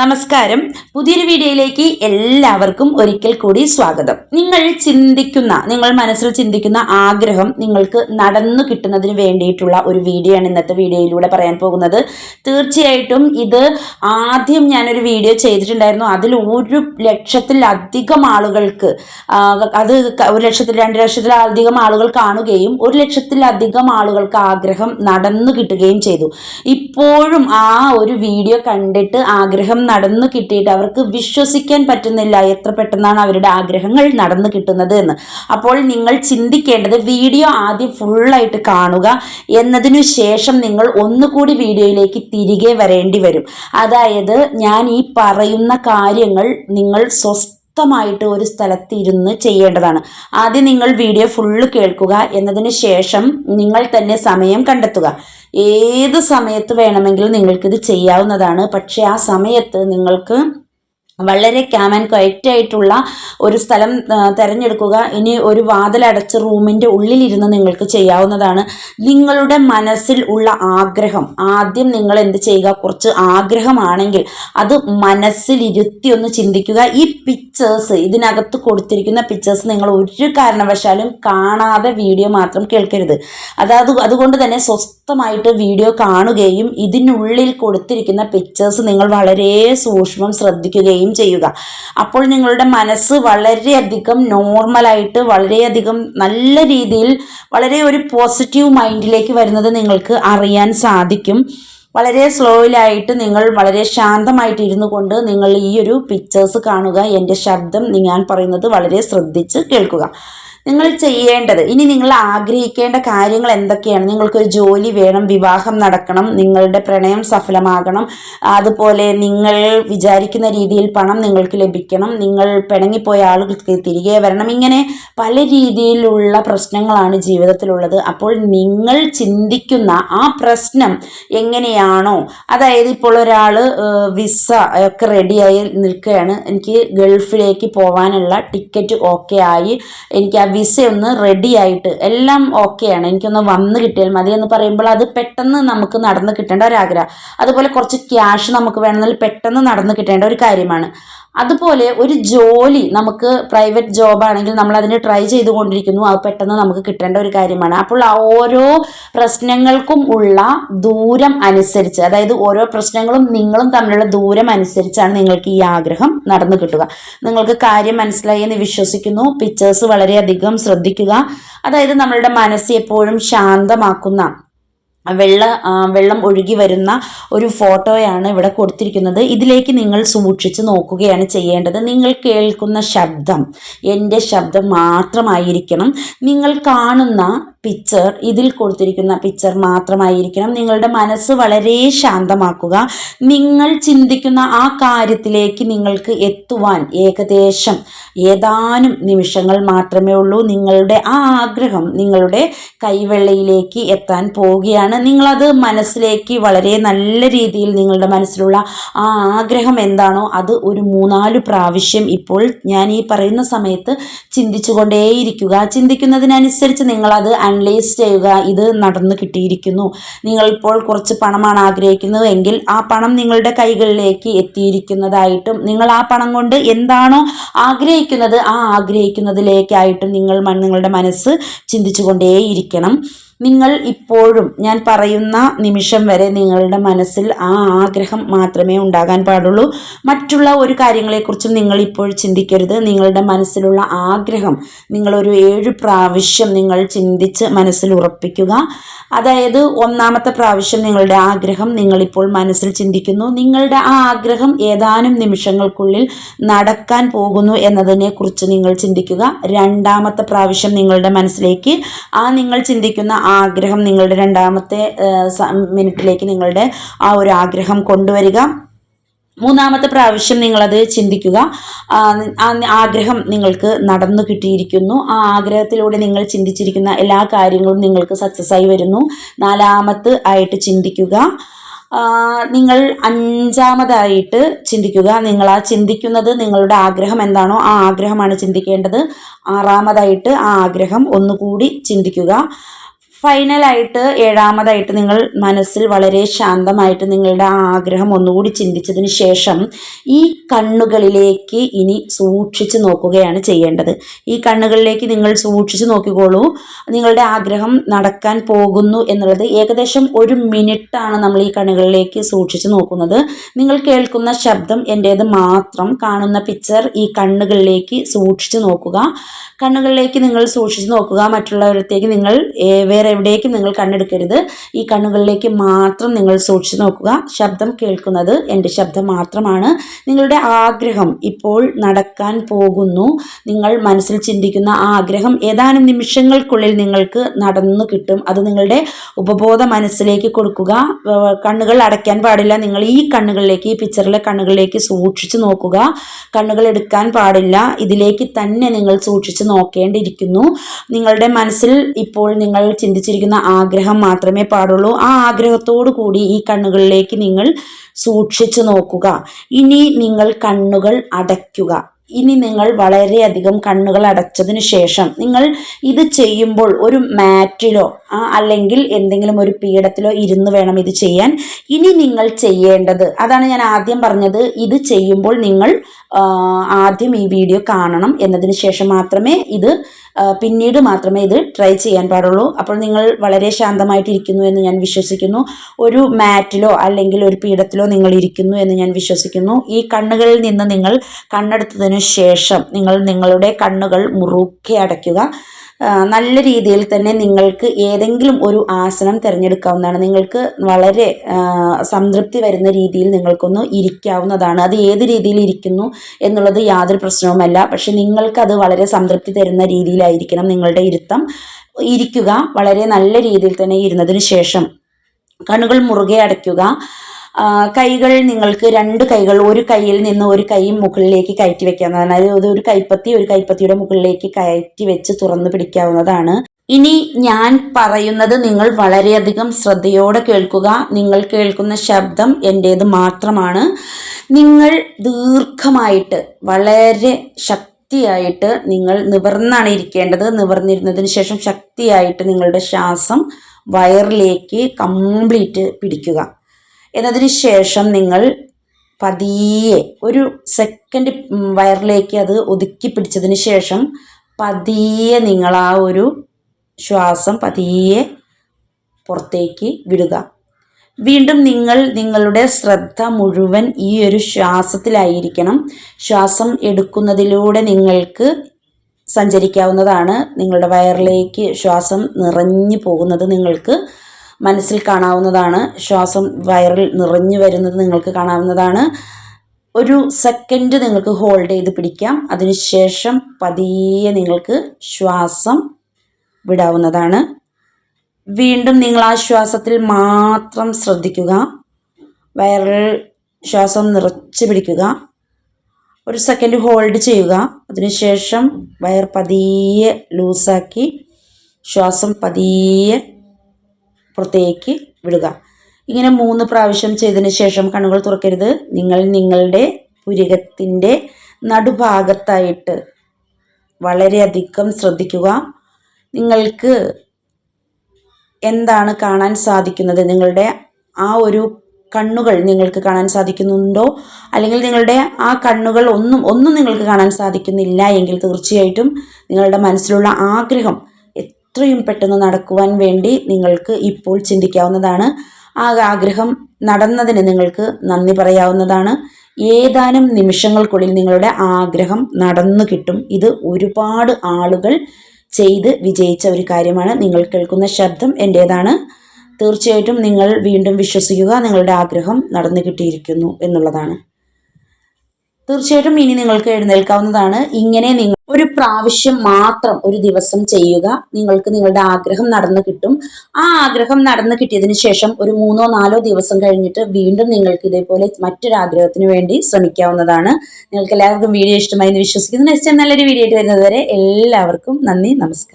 നമസ്കാരം. പുതിയൊരു വീഡിയോയിലേക്ക് എല്ലാവർക്കും ഒരിക്കൽ കൂടി സ്വാഗതം. നിങ്ങൾ ചിന്തിക്കുന്ന നിങ്ങൾ മനസ്സിൽ ചിന്തിക്കുന്ന ആഗ്രഹം നിങ്ങൾക്ക് നടന്നു കിട്ടുന്നതിന് വേണ്ടിയിട്ടുള്ള ഒരു വീഡിയോ ആണ് ഇന്നത്തെ വീഡിയോയിലൂടെ പറയാൻ പോകുന്നത്. തീർച്ചയായിട്ടും ഇത് ആദ്യം ഞാനൊരു വീഡിയോ ചെയ്തിട്ടുണ്ടായിരുന്നു. അതിൽ ഒരു ലക്ഷത്തിലധികം ആളുകൾക്ക് അത് ഒരു ലക്ഷത്തിൽ രണ്ട് ലക്ഷത്തിലധികം ആളുകൾ കാണുകയും ഒരു ലക്ഷത്തിലധികം ആളുകൾക്ക് ആഗ്രഹം നടന്നു കിട്ടുകയും ചെയ്തു. ഇപ്പോഴും ആ ഒരു വീഡിയോ കണ്ടിട്ട് ആഗ്രഹം നടന്നു കിട്ടിയിട്ട് അവർക്ക് വിശ്വസിക്കാൻ പറ്റുന്നില്ല എത്ര പെട്ടെന്നാണ് അവരുടെ ആഗ്രഹങ്ങൾ നടന്നു കിട്ടുന്നത് എന്ന്. അപ്പോൾ നിങ്ങൾ ചിന്തിക്കേണ്ടത് വീഡിയോ ആദ്യം ഫുള്ളായിട്ട് കാണുക. എന്നതിനു ശേഷം നിങ്ങൾ ഒന്നുകൂടി വീഡിയോയിലേക്ക് തിരികെ വരേണ്ടി വരും. അതായത് ഞാൻ ഈ പറയുന്ന കാര്യങ്ങൾ നിങ്ങൾ സ്വസ്ഥ വ്യക്തമായിട്ട് ഒരു സ്ഥലത്ത് ഇരുന്ന് ചെയ്യേണ്ടതാണ്. ആദ്യം നിങ്ങൾ വീഡിയോ ഫുള്ള് കേൾക്കുക എന്നതിന് ശേഷം നിങ്ങൾ തന്നെ സമയം കണ്ടെത്തുക. ഏത് സമയത്ത് വേണമെങ്കിലും നിങ്ങൾക്കിത് ചെയ്യാവുന്നതാണ്. പക്ഷേ ആ സമയത്ത് നിങ്ങൾക്ക് വളരെ ക്യാം ആൻഡ് ക്വയറ്റ് ആയിട്ടുള്ള ഒരു സ്ഥലം തിരഞ്ഞെടുക്കുക. ഇനി ഒരു വാതിലടച്ച് റൂമിന്റെ ഉള്ളിലിരുന്ന് നിങ്ങൾക്ക് ചെയ്യാവുന്നതാണ്. നിങ്ങളുടെ മനസ്സിൽ ഉള്ള ആഗ്രഹം. ആദ്യം നിങ്ങൾ എന്ത് ചെയ്യുക? കുറച്ച് ആഗ്രഹമാണെങ്കിൽ അത് മനസ്സിലിരുത്തി ഒന്ന് ചിന്തിക്കുക. ഈ പിക്ചേഴ്സ് ഇതിനകത്ത് കൊടുത്തിരിക്കുന്ന പിക്ചേഴ്സ് നിങ്ങൾ ഒരു കാരണവശാലും കാണാതെ വീഡിയോ മാത്രം കേൾക്കരുത്. അതായത് അതുകൊണ്ട് തന്നെ സ്വസ്ഥമായിട്ട് വീഡിയോ കാണുകയും ഇതിനുള്ളിൽ കൊടുത്തിരിക്കുന്ന പിക്ചേഴ്സ് നിങ്ങൾ വളരെ സൂക്ഷ്മം ശ്രദ്ധിക്കുകയും ചെയ്യുക. അപ്പോൾ നിങ്ങളുടെ മനസ്സ് വളരെയധികം നോർമലായിട്ട് വളരെയധികം നല്ല രീതിയിൽ വളരെ ഒരു പോസിറ്റീവ് മൈൻഡിലേക്ക് വരുന്നത് നിങ്ങൾക്ക് അറിയാൻ സാധിക്കും. വളരെ സ്ലോയിലായിട്ട് നിങ്ങൾ വളരെ ശാന്തമായിട്ട് ഇരുന്നു കൊണ്ട് നിങ്ങൾ ഈ ഒരു പിക്ചേഴ്സ് കാണുക. എന്റെ ശബ്ദം ഞാൻ പറയുന്നത് വളരെ ശ്രദ്ധിച്ച് കേൾക്കുക. നിങ്ങൾ ചെയ്യേണ്ടത് ഇനി നിങ്ങൾ ആഗ്രഹിക്കേണ്ട കാര്യങ്ങൾ എന്തൊക്കെയാണ്? നിങ്ങൾക്കൊരു ജോലി വേണം വിവാഹം നടക്കണം നിങ്ങളുടെ പ്രണയം സഫലമാകണം അതുപോലെ നിങ്ങൾ വിചാരിക്കുന്ന രീതിയിൽ പണം നിങ്ങൾക്ക് ലഭിക്കണം നിങ്ങൾ പിണങ്ങിപ്പോയ ആളുകൾക്ക് തിരികെ വരണം ഇങ്ങനെ പല രീതിയിലുള്ള പ്രശ്നങ്ങളാണ് ജീവിതത്തിലുള്ളത്. അപ്പോൾ നിങ്ങൾ ചിന്തിക്കുന്ന ആ പ്രശ്നം എങ്ങനെയാണോ? അതായത് ഇപ്പോൾ ഒരാൾ വിസ ഒക്കെ റെഡിയായി നിൽക്കുകയാണ്. എനിക്ക് ഗൾഫിലേക്ക് പോകാനുള്ള ടിക്കറ്റ് ഓക്കെ ആയി. എനിക്ക് ആ വിസ ഒന്ന് റെഡി ആയിട്ട് എല്ലാം ഓക്കെയാണ് എനിക്കൊന്ന് വന്ന് കിട്ടിയാൽ മതി എന്ന് പറയുമ്പോൾ അത് പെട്ടെന്ന് നമുക്ക് നടന്ന് കിട്ടേണ്ട ഒരു ആഗ്രഹം അതുപോലെ കുറച്ച് ക്യാഷ് നമുക്ക് വേണമെങ്കിൽ പെട്ടെന്ന് നടന്ന് കിട്ടേണ്ട ഒരു കാര്യമാണ്. അതുപോലെ ഒരു ജോലി നമുക്ക് പ്രൈവറ്റ് ജോബാണെങ്കിൽ നമ്മൾ അതിന് ട്രൈ ചെയ്തുകൊണ്ടിരിക്കുന്നു. അത് പെട്ടെന്ന് നമുക്ക് കിട്ടേണ്ട ഒരു കാര്യമാണ്. അപ്പോൾ ഓരോ പ്രശ്നങ്ങൾക്കും ഉള്ള ദൂരം അനുസരിച്ച് അതായത് ഓരോ പ്രശ്നങ്ങളും നിങ്ങളും തമ്മിലുള്ള ദൂരം അനുസരിച്ചാണ് നിങ്ങൾക്ക് ഈ ആഗ്രഹം നടന്നു കിട്ടുക. നിങ്ങൾക്ക് കാര്യം മനസ്സിലായി എന്ന് വിശ്വസിക്കുന്നു. പിക്ചേഴ്സ് വളരെയധികം ശ്രദ്ധിക്കുക. അതായത് നമ്മളുടെ മനസ്സ് എപ്പോഴും ശാന്തമാക്കുന്ന വെള്ള വെള്ളം ഒഴുകി വരുന്ന ഒരു ഫോട്ടോയാണ് ഇവിടെ കൊടുത്തിരിക്കുന്നത്. ഇതിലേക്ക് നിങ്ങൾ സൂക്ഷിച്ച് നോക്കുകയാണ് ചെയ്യേണ്ടത്. നിങ്ങൾ കേൾക്കുന്ന ശബ്ദം എന്റെ ശബ്ദം മാത്രമായിരിക്കണം. നിങ്ങൾ കാണുന്ന പിക്ചർ ഇതിൽ കൊടുത്തിരിക്കുന്ന പിക്ചർ മാത്രമായിരിക്കണം. നിങ്ങളുടെ മനസ്സ് വളരെ ശാന്തമാക്കുക. നിങ്ങൾ ചിന്തിക്കുന്ന ആ കാര്യത്തിലേക്ക് നിങ്ങൾക്ക് എത്തുവാൻ ഏകദേശം ഏതാനും നിമിഷങ്ങൾ മാത്രമേ ഉള്ളൂ. നിങ്ങളുടെ ആ ആഗ്രഹം നിങ്ങളുടെ കൈവെള്ളയിലേക്ക് എത്താൻ പോവുകയാണ്. നിങ്ങളത് മനസ്സിലേക്ക് വളരെ നല്ല രീതിയിൽ നിങ്ങളുടെ മനസ്സിലുള്ള ആ ആഗ്രഹം എന്താണോ അത് ഒരു മൂന്നാൽ പ്രാവശ്യം ഇപ്പോൾ ഞാൻ ഈ പറയുന്ന സമയത്ത് ചിന്തിച്ചുകൊണ്ടേയിരിക്കുക. ചിന്തിക്കുന്നതിനനുസരിച്ച് നിങ്ങളത് അനലൈസ് ചെയ്യുക ഇത് നടന്നു കിട്ടിയിരിക്കുന്നു. നിങ്ങൾ ഇപ്പോൾ കുറച്ച് പണമാണ് ആഗ്രഹിക്കുന്നത് എങ്കിൽ ആ പണം നിങ്ങളുടെ കൈകളിലേക്ക് എത്തിയിരിക്കുന്നതായിട്ടും നിങ്ങൾ ആ പണം കൊണ്ട് എന്താണോ ആഗ്രഹിക്കുന്നത് ആ ആഗ്രഹിക്കുന്നതിലേക്കായിട്ടും നിങ്ങൾ നിങ്ങളുടെ മനസ്സ് ചിന്തിച്ചുകൊണ്ടേയിരിക്കണം. നിങ്ങൾ ഇപ്പോഴും ഞാൻ പറയുന്ന നിമിഷം വരെ നിങ്ങളുടെ മനസ്സിൽ ആ ആഗ്രഹം മാത്രമേ ഉണ്ടാകാൻ പാടുള്ളൂ. മറ്റുള്ള ഒരു കാര്യങ്ങളെക്കുറിച്ചും നിങ്ങൾ ഇപ്പോൾ ചിന്തിക്കരുത്. നിങ്ങളുടെ മനസ്സിലുള്ള ആഗ്രഹം നിങ്ങളൊരു ഏഴ് പ്രാവശ്യം നിങ്ങൾ ചിന്തിച്ച് മനസ്സിൽ ഉറപ്പിക്കുക. അതായത് ഒന്നാമത്തെ പ്രാവശ്യം നിങ്ങളുടെ ആഗ്രഹം നിങ്ങളിപ്പോൾ മനസ്സിൽ ചിന്തിക്കുന്നു. നിങ്ങളുടെ ആ ആഗ്രഹം ഏതാനും നിമിഷങ്ങൾക്കുള്ളിൽ നടക്കാൻ പോകുന്നു എന്നതിനെക്കുറിച്ച് നിങ്ങൾ ചിന്തിക്കുക. രണ്ടാമത്തെ പ്രാവശ്യം നിങ്ങളുടെ മനസ്സിലേക്ക് ആ നിങ്ങൾ ചിന്തിക്കുന്ന ആഗ്രഹം നിങ്ങളുടെ രണ്ടാമത്തെ മിനിറ്റിലേക്ക് നിങ്ങളുടെ ആ ഒരു ആഗ്രഹം കൊണ്ടുവരിക. മൂന്നാമത്തെ പ്രാവശ്യം നിങ്ങളത് ചിന്തിക്കുക. ആഗ്രഹം നിങ്ങൾക്ക് നടന്നു കിട്ടിയിരിക്കുന്നു. ആ ആഗ്രഹത്തിലൂടെ നിങ്ങൾ ചിന്തിച്ചിരിക്കുന്ന എല്ലാ കാര്യങ്ങളും നിങ്ങൾക്ക് സക്സസ് ആയി വരുന്നു. നാലാമത്ത് ആയിട്ട് ചിന്തിക്കുക. നിങ്ങൾ അഞ്ചാമതായിട്ട് ചിന്തിക്കുക. നിങ്ങൾ ആ ചിന്തിക്കുന്നത് നിങ്ങളുടെ ആഗ്രഹം എന്താണോ ആ ആഗ്രഹമാണ് ചിന്തിക്കേണ്ടത്. ആറാമതായിട്ട് ആ ആഗ്രഹം ഒന്നുകൂടി ചിന്തിക്കുക. ഫൈനലായിട്ട് ഏഴാമതായിട്ട് നിങ്ങൾ മനസ്സിൽ വളരെ ശാന്തമായിട്ട് നിങ്ങളുടെ ആ ആഗ്രഹം ഒന്നുകൂടി ചിന്തിച്ചതിന് ശേഷം ഈ കണ്ണുകളിലേക്ക് ഇനി സൂക്ഷിച്ചു നോക്കുകയാണ് ചെയ്യേണ്ടത്. ഈ കണ്ണുകളിലേക്ക് നിങ്ങൾ സൂക്ഷിച്ചു നോക്കിക്കോളൂ. നിങ്ങളുടെ ആഗ്രഹം നടക്കാൻ പോകുന്നു എന്നുള്ളത് ഏകദേശം ഒരു മിനിറ്റാണ് നമ്മൾ ഈ കണ്ണുകളിലേക്ക് സൂക്ഷിച്ചു നോക്കുന്നത്. നിങ്ങൾ കേൾക്കുന്ന ശബ്ദം എന്റേത് മാത്രം കാണുന്ന പിക്ചർ ഈ കണ്ണുകളിലേക്ക് സൂക്ഷിച്ചു നോക്കുക. കണ്ണുകളിലേക്ക് നിങ്ങൾ സൂക്ഷിച്ചു നോക്കുക. മറ്റുള്ളവരത്തേക്ക് നിങ്ങൾ വേറെ എവിടേക്കും നിങ്ങൾ കണ്ണെടുക്കരുത്. ഈ കണ്ണുകളിലേക്ക് മാത്രം നിങ്ങൾ സൂക്ഷിച്ചു നോക്കുക. ശബ്ദം കേൾക്കുന്നത് എന്റെ ശബ്ദം മാത്രമാണ്. നിങ്ങളുടെ ആഗ്രഹം ഇപ്പോൾ നടക്കാൻ പോകുന്നു. നിങ്ങൾ മനസ്സിൽ ചിന്തിക്കുന്ന ആഗ്രഹം ഏതാനും നിമിഷങ്ങൾക്കുള്ളിൽ നിങ്ങൾക്ക് നടന്നു കിട്ടും. അത് നിങ്ങളുടെ ഉപബോധ മനസ്സിലേക്ക് കൊടുക്കുക. കണ്ണുകൾ അടയ്ക്കാൻ പാടില്ല. നിങ്ങൾ ഈ കണ്ണുകളിലേക്ക് ഈ പിക്ചറിലെ കണ്ണുകളിലേക്ക് സൂക്ഷിച്ചു നോക്കുക. കണ്ണുകൾ എടുക്കാൻ പാടില്ല. ഇതിലേക്ക് തന്നെ നിങ്ങൾ സൂക്ഷിച്ചു നോക്കേണ്ടിയിരിക്കുന്നു. നിങ്ങളുടെ മനസ്സിൽ ഇപ്പോൾ നിങ്ങൾ ചിന്തിച്ചിരിക്കുന്ന ആഗ്രഹം മാത്രമേ പാടുള്ളൂ. ആ ആഗ്രഹത്തോടു കൂടി ഈ കണ്ണുകളിലേക്ക് നിങ്ങൾ സൂക്ഷിച്ചു നോക്കുക. ഇനി നിങ്ങൾ കണ്ണുകൾ അടയ്ക്കുക. ഇനി നിങ്ങൾ വളരെയധികം കണ്ണുകൾ അടച്ചതിന് ശേഷം നിങ്ങൾ ഇത് ചെയ്യുമ്പോൾ ഒരു മാറ്റിലോ അല്ലെങ്കിൽ എന്തെങ്കിലും ഒരു പീഠത്തിലോ ഇരുന്ന് വേണം ഇത് ചെയ്യാൻ. ഇനി നിങ്ങൾ ചെയ്യേണ്ടത് അതാണ് ഞാൻ ആദ്യം പറഞ്ഞത് ഇത് ചെയ്യുമ്പോൾ നിങ്ങൾ ആദ്യം ഈ വീഡിയോ കാണണം എന്നതിന് ശേഷം മാത്രമേ ഇത് പിന്നീട് മാത്രമേ ഇത് ട്രൈ ചെയ്യാൻ പാടുള്ളൂ. അപ്പോൾ നിങ്ങൾ വളരെ ശാന്തമായിട്ടിരിക്കുന്നു എന്ന് ഞാൻ വിശ്വസിക്കുന്നു. ഒരു മാറ്റിലോ അല്ലെങ്കിൽ ഒരു പീഠത്തിലോ നിങ്ങൾ ഇരിക്കുന്നു എന്ന് ഞാൻ വിശ്വസിക്കുന്നു. ഈ കണ്ണുകളിൽ നിന്ന് നിങ്ങൾ കണ്ണെടുത്തതിന് ശേഷം നിങ്ങൾ നിങ്ങളുടെ കണ്ണുകൾ മുറുക്കെ അടയ്ക്കുക. നല്ല രീതിയിൽ തന്നെ നിങ്ങൾക്ക് ഏതെങ്കിലും ഒരു ആസനം തിരഞ്ഞെടുക്കാവുന്നതാണ്. നിങ്ങൾക്ക് വളരെ സംതൃപ്തി വരുന്ന രീതിയിൽ നിങ്ങൾക്കൊന്ന് ഇരിക്കാവുന്നതാണ്. അത് ഏത് രീതിയിൽ ഇരിക്കുന്നു എന്നുള്ളത് യാതൊരു പ്രശ്നവുമല്ല. പക്ഷെ നിങ്ങൾക്കത് വളരെ സംതൃപ്തി തരുന്ന രീതിയിലായിരിക്കണം നിങ്ങളുടെ ഇരുത്തം. ഇരിക്കുക വളരെ നല്ല രീതിയിൽ തന്നെ ഇരുന്നതിന് ശേഷം കണ്ണുകൾ മുറുകെ അടയ്ക്കുക. കൈകൾ നിങ്ങൾക്ക് രണ്ട് കൈകൾ ഒരു കൈയിൽ നിന്ന് ഒരു കൈ മുകളിലേക്ക് കയറ്റി വെക്കാവുന്നതാണ്. അതായത് ഒരു കൈപ്പത്തി ഒരു കൈപ്പത്തിയുടെ മുകളിലേക്ക് കയറ്റി വെച്ച് തുറന്നു പിടിക്കാവുന്നതാണ്. ഇനി ഞാൻ പറയുന്നത് നിങ്ങൾ വളരെയധികം ശ്രദ്ധയോടെ കേൾക്കുക. നിങ്ങൾ കേൾക്കുന്ന ശബ്ദം എന്റേത് മാത്രമാണ്. നിങ്ങൾ ദീർഘമായിട്ട് വളരെ ശക്തിയായിട്ട് നിങ്ങൾ നിവർന്നാണ് ഇരിക്കേണ്ടത്. നിവർന്നിരുന്നതിന് ശേഷം ശക്തിയായിട്ട് നിങ്ങളുടെ ശ്വാസം വയറിലേക്ക് കംപ്ലീറ്റ് പിടിക്കുക. എന്നതിന് ശേഷം നിങ്ങൾ പതിയെ ഒരു സെക്കൻഡ് വയറിലേക്ക് അത് ഒതുക്കി പിടിച്ചതിന് ശേഷം പതിയെ നിങ്ങൾ ആ ഒരു ശ്വാസം പതിയെ പുറത്തേക്ക് വിടുക. വീണ്ടും നിങ്ങൾ നിങ്ങളുടെ ശ്രദ്ധ മുഴുവൻ ഈ ഒരു ശ്വാസത്തിലായിരിക്കണം. ശ്വാസം എടുക്കുന്നതിലൂടെ നിങ്ങൾക്ക് സഞ്ചരിക്കാവുന്നതാണ്. നിങ്ങളുടെ വയറിലേക്ക് ശ്വാസം നിറഞ്ഞു പോകുന്നത് നിങ്ങൾക്ക് മനസ്സിൽ കാണാവുന്നതാണ്. ശ്വാസം വയറിൽ നിറഞ്ഞു വരുന്നത് നിങ്ങൾക്ക് കാണാവുന്നതാണ്. ഒരു സെക്കൻഡ് നിങ്ങൾക്ക് ഹോൾഡ് ചെയ്ത് പിടിക്കാം. അതിനുശേഷം പതിയെ നിങ്ങൾക്ക് ശ്വാസം വിടാവുന്നതാണ്. വീണ്ടും നിങ്ങൾ ആ ശ്വാസത്തിൽ മാത്രം ശ്രദ്ധിക്കുക. വയറിൽ ശ്വാസം നിറച്ച് പിടിക്കുക. ഒരു സെക്കൻഡ് ഹോൾഡ് ചെയ്യുക. അതിനുശേഷം വയർ പതിയെ ലൂസാക്കി ശ്വാസം പതിയെ പുറത്തേക്ക് വിടുക. ഇങ്ങനെ മൂന്ന് പ്രാവശ്യം ചെയ്തതിന് ശേഷം കണ്ണുകൾ തുറക്കരുത്. നിങ്ങൾ നിങ്ങളുടെ പുരികത്തിന്റെ നടുഭാഗത്തായിട്ട് വളരെയധികം ശ്രദ്ധിക്കുക. നിങ്ങൾക്ക് എന്താണ് കാണാൻ സാധിക്കുന്നത്? നിങ്ങളുടെ ആ ഒരു കണ്ണുകൾ നിങ്ങൾക്ക് കാണാൻ സാധിക്കുന്നുണ്ടോ? അല്ലെങ്കിൽ നിങ്ങളുടെ ആ കണ്ണുകൾ ഒന്നും ഒന്നും നിങ്ങൾക്ക് കാണാൻ സാധിക്കുന്നില്ല എങ്കിൽ തീർച്ചയായിട്ടും നിങ്ങളുടെ മനസ്സിലുള്ള ആഗ്രഹം എത്രയും പെട്ടെന്ന് നടക്കുവാൻ വേണ്ടി നിങ്ങൾക്ക് ഇപ്പോൾ ചിന്തിക്കാവുന്നതാണ്. ആ ആഗ്രഹം നടന്നതിന് നിങ്ങൾക്ക് നന്ദി പറയാവുന്നതാണ്. ഏതാനും നിമിഷങ്ങൾക്കുള്ളിൽ നിങ്ങളുടെ ആഗ്രഹം നടന്നു കിട്ടും. ഇത് ഒരുപാട് ആളുകൾ ചെയ്ത് വിജയിച്ച ഒരു കാര്യമാണ്. നിങ്ങൾ കേൾക്കുന്ന ശബ്ദം എന്റേതാണ് തീർച്ചയായിട്ടും നിങ്ങൾ വീണ്ടും വിശ്വസിക്കുക നിങ്ങളുടെ ആഗ്രഹം നടന്നു കിട്ടിയിരിക്കുന്നു എന്നുള്ളതാണ്. തീർച്ചയായിട്ടും ഇനി നിങ്ങൾക്ക് എഴുന്നേൽക്കാവുന്നതാണ്. ഇങ്ങനെ നിങ്ങൾ ഒരു പ്രാവശ്യം മാത്രം ഒരു ദിവസം ചെയ്യുക. നിങ്ങൾക്ക് നിങ്ങളുടെ ആഗ്രഹം നടന്നു കിട്ടും. ആ ആഗ്രഹം നടന്നു കിട്ടിയതിന് ശേഷം ഒരു മൂന്നോ നാലോ ദിവസം കഴിഞ്ഞിട്ട് വീണ്ടും നിങ്ങൾക്ക് ഇതേപോലെ മറ്റൊരു ആഗ്രഹത്തിന് വേണ്ടി ശ്രമിക്കാവുന്നതാണ്. നിങ്ങൾക്ക് എല്ലാവർക്കും വീഡിയോ ഇഷ്ടമായി എന്ന് വിശ്വസിക്കുന്നു. നെക്സ്റ്റ് നല്ലൊരു വീഡിയോ ആയിട്ട് വരുന്നത് വരെ എല്ലാവർക്കും നന്ദി നമസ്കാരം.